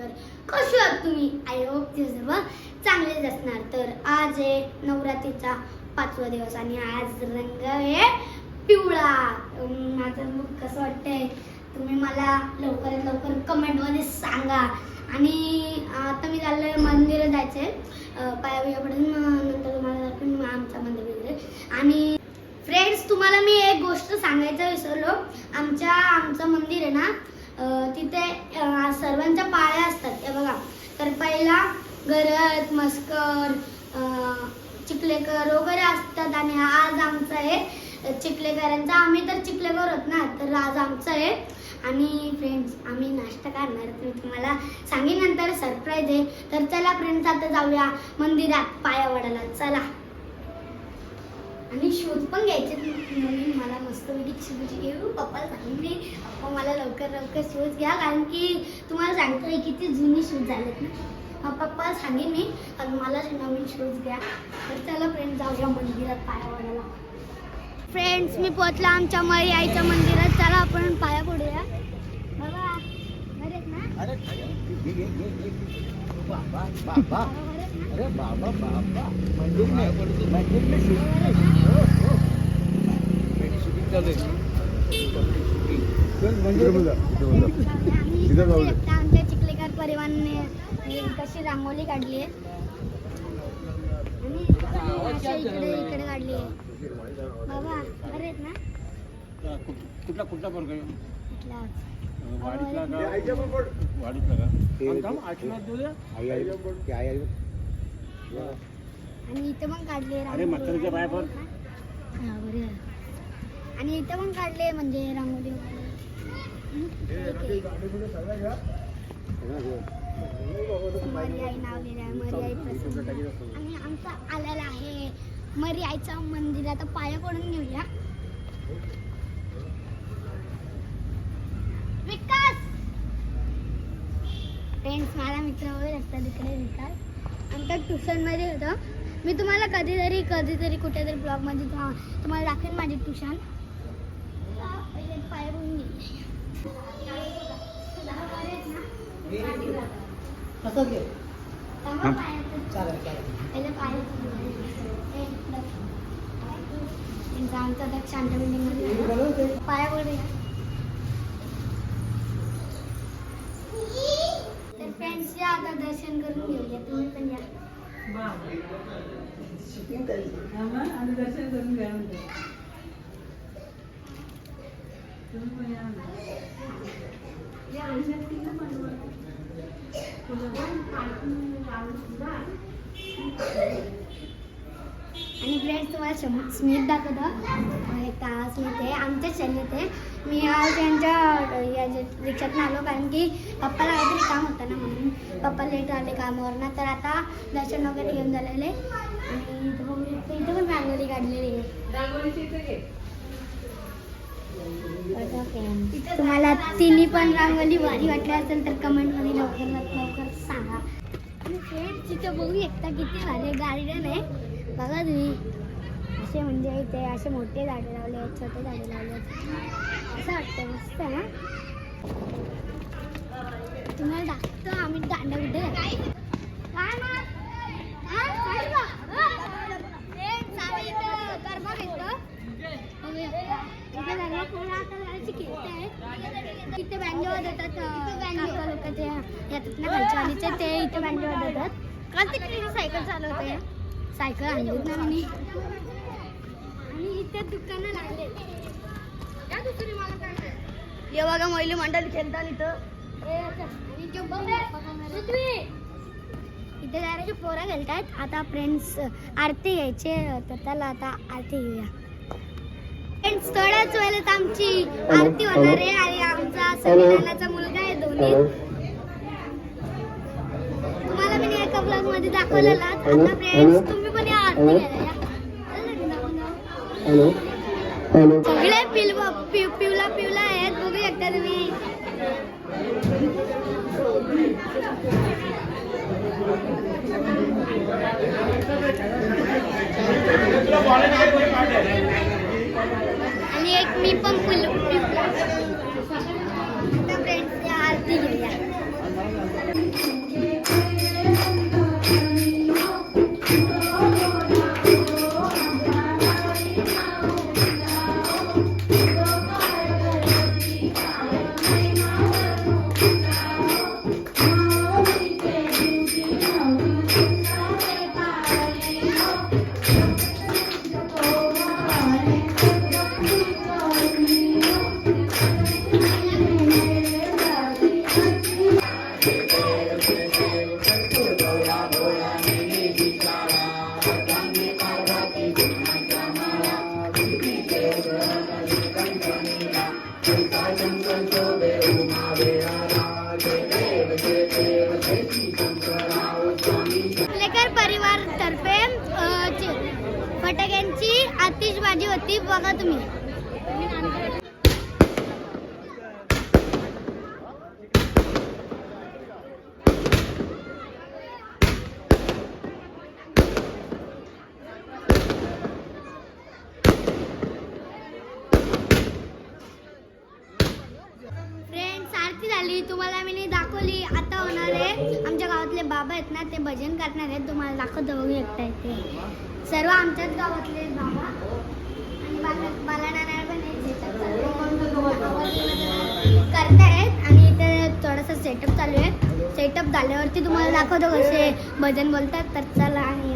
चिखलेकर कसे आहात तुम्ही? आय होप ते सर्व चांगलेच असणार. तर आज आहे नवरात्रीचा पाचवा दिवस आणि आज रंग आहे पिवळा. माझं मग कसं वाटतंय? तुम्ही मला लवकरात लवकर कमेंटमध्ये सांगा. आणि आता मी चाललोय मंदिरात जायचंय. आहे पाया नंतर तुम्हाला दाखवून आमच्या मंदिर वगैरे. आणि फ्रेंड्स तुम्हाला मी एक गोष्ट सांगायचं विसरलो. आमच्या आमचं मंदिर आहे ना तिथे सर्वांच्या पाळ्या असतात त्या बघा. तर पहिला गरज मस्कर चिखलेकर वगैरे असतात आणि आज आमचं आहे चिखलेकरांचा आम्ही तर चिखलेकर होत ना तर आज आमचं आहे आणि फ्रेंड्स आम्ही नाश्ता करणार मी तुम्हाला सांगेन नंतर सरप्राईज आहे. तर चला फ्रेंड्स आता जाऊया मंदिरात पाया वडाला चला. आणि शूज पण घ्यायचे म्हणून मला मस्त शूज घेऊ. पप्पा सांगितले पप्पा मला लवकर लवकर शूज घ्या. कारण की तुम्हाला सांगतोय किती जुनी शूज झालेत ना. पप्पा सांगेन मी मला नवीन शूज घ्या. तर चला फ्रेंड्स जाऊया मंदिरात पाया पडायला. फ्रेंड्स मी पोहोचला आमच्या मरी आईच्या मंदिरात. चला आपण पाया पडूया. बाबा बरे ना? अरे. बाबा बाबा. मंदिर में मंदिर में शूटिंग चालू आमच्या चिखलेकर परिवाराने कशी रांगोळी काढली आहे. इकडे इकडे काढली आहे. बाबा बरे आहेत ना? कुठला कुठला वर्ग वाडीतला का? वाडीतला. का? थांब, आणि इथं पण काढली अरे, म्हातारीच्या पाया. हा बरे. आणि इथं पण काढले म्हणजे रांगोळी वगैरे. हम्म, ठीक आहे. मरी आई नाव लिहिलं आहे मरी आई प्रसन्न आणि आमचा आलेला आहे मरी आईचा मंदिर आता पाया पडून घेऊया विकास फ्रेंड्स माझा मित्र वगैरे असतात इकडे विकास आमच्या ट्युशनमध्ये होतं. मी तुम्हाला कधीतरी कधीतरी कुठेतरी ब्लॉगमध्ये तुम्हा- तुम्हाला दाखवेन माझी ट्युशन. पहिले पाया पडून घेऊ पहिले पाया त्यांचा आमचा दक्ष आमच्या बिल्डिंगमध्ये पाया पडूया तर फ्रेंड्स फ्रेंड्सचे आता दर्शन करून घेऊया. तुम्ही पण या. आणि दर्शन करून घ्या म्हणते तुम्ही पण या ना. आणि फ्रेंड्स तुम्हाला स्मित दाखवतो. एक स्मित आहे. आमच्या चॅनल आहे. मी आज त्यांच्या या रिक्षातून आलो कारण की पप्पाला काहीतरी काम होतं ना म्हणून. पप्पा लेट आले कामावरनं. तर आता दर्शन वगैरे घेऊन झालेले. आणि इथं पण रांगोळी काढलेली आहे. तुम्हाला तिन्ही पण रांगोळी भारी वाटली असेल तर कमेंटमध्ये लवकरात लवकर सांगा. तिथं बघू शकता किती भारी गार्डन आहे. बघा तुम्ही. असे म्हणजे इथे असे मोठे झाडे लावले आहेत छोटे झाडे लावले आहेत. असं वाटतं मस्त आहे ना? तुम्हाला दाखवतो आम्ही दांड कुठे इथं इथे बँजो वाजवतात लोक ते येतात खालच्या ते इथे बँजो वाजवतात काल सायकल चालवते सायकल आणलीत ना मी इथे दुकानं लागले. या दुसरी मला काय बघा महिला मंडळ खेळतात इथं. इथे पोरा खेळतात. आता फ्रेंड्स आरती घ्यायचे तर त्याला आता आरती घेऊया. फ्रेंड्स थोड्याच वेळेत आमची आरती होणार आहे आणि आमचा संविधानाचा मुलगा आहे दोन्ही तुम्हाला मी एका ब्लॉगमध्ये दाखवलेला. आता फ्रेंड्स तुम्ही पण या आरती घ्यायला हॅलो. हॅलो. सगळे पिलवा पिवला पिवला आहेत बघू शकता तुम्ही. आणि एक मी पण परिवार तर्फे फटाक्यांची आतिषबाजी होती. बघा तुम्ही. बाबा आहेत ना ते भजन करणार आहेत. तुम्हाला दाखवतो बघू एकटा ते. सर्व आमच्याच गावातले बाबा. आणि बाला बालानाना पण करतायत आणि इथे थोडासा सेटअप चालू आहे. सेटअप झाल्यावरती तुम्हाला दाखवतो कसे भजन बोलतात. तर चला आणि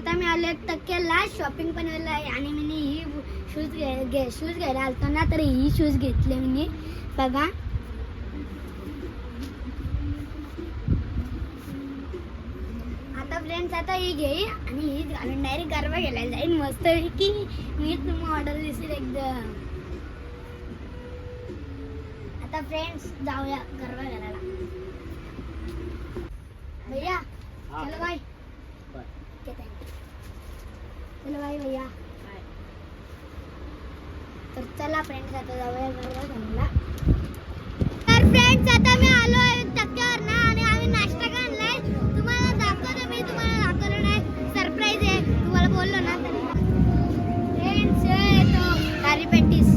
आता मी आलो टक्क्याला शॉपिंग पण केलं आहे आणि मी ही शूज घे शूज घ्यायला आलतो ना तर ही शूज घेतले मी. बघा. आता फ्रेंड्स आता ही घेई आणि ही घालून डायरेक्ट गरबा घ्यायला जाईल मस्त की मी तुम्ही ऑर्डर दिसेल एकदम. आता फ्रेंड्स जाऊया गरबा घालायला. भैया चलो भाई चलो बाय भैया तर चला फ्रेंड्स आता जाऊया घालायला तर फ्रेंड्स आता मी आलो आहे टक्क्यावर ना आणि आम्ही नाश्ता आणलाय तुम्हाला दाखवतो मी तुम्हाला दाखवलं नाही. सरप्राईज आहे. तुम्हाला बोललो ना तर. फ्रेंड्स तो पॅटीस.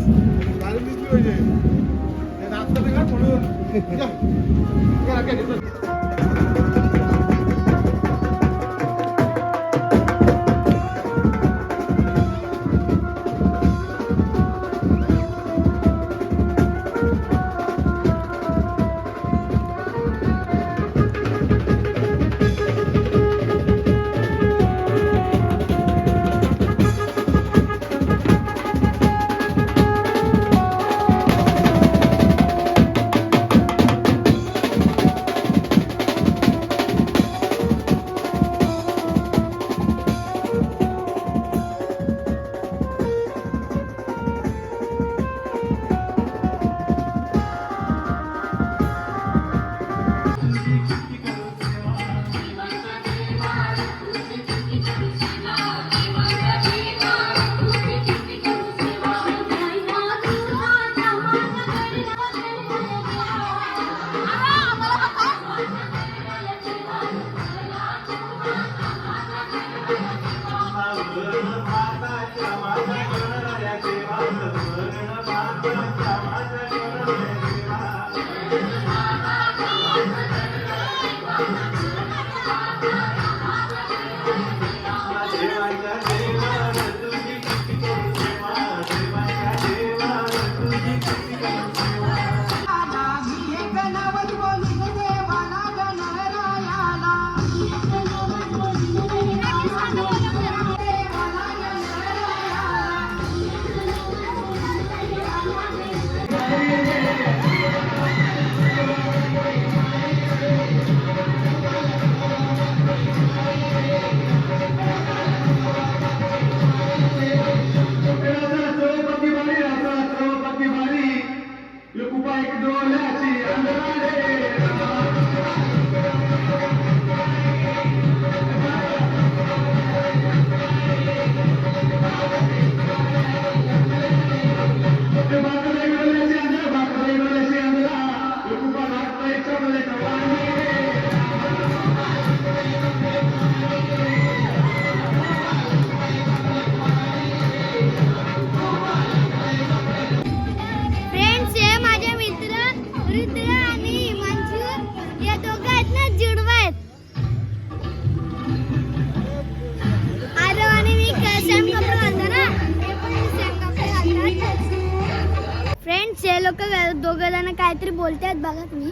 लोक दोघं जण काहीतरी बोलतात बघा तुम्ही.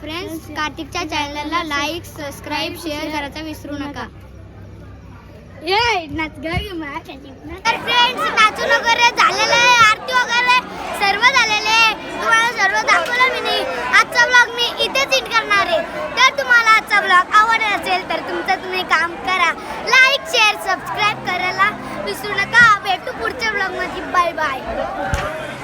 फ्रेंड्स कार्तिकच्या चॅनलला लाईक सबस्क्राईब शेअर करायचं विसरू नका. तर फ्रेंड्स नाचून वगैरे झालेलं आहे आरती वगैरे सर्व झालेले आहे. तुम्हाला सर्व दाखवलं मी नाही. आजचा ब्लॉग मी इथेच एंड करणार आहे. तर तुम्हाला आजचा ब्लॉग आवडला असेल तर तुमचं तुम्ही काम करा. लाईक शेअर सबस्क्राईब करायला विसरू नका. भेटू पुढच्या ब्लॉगमध्ये. Bye bye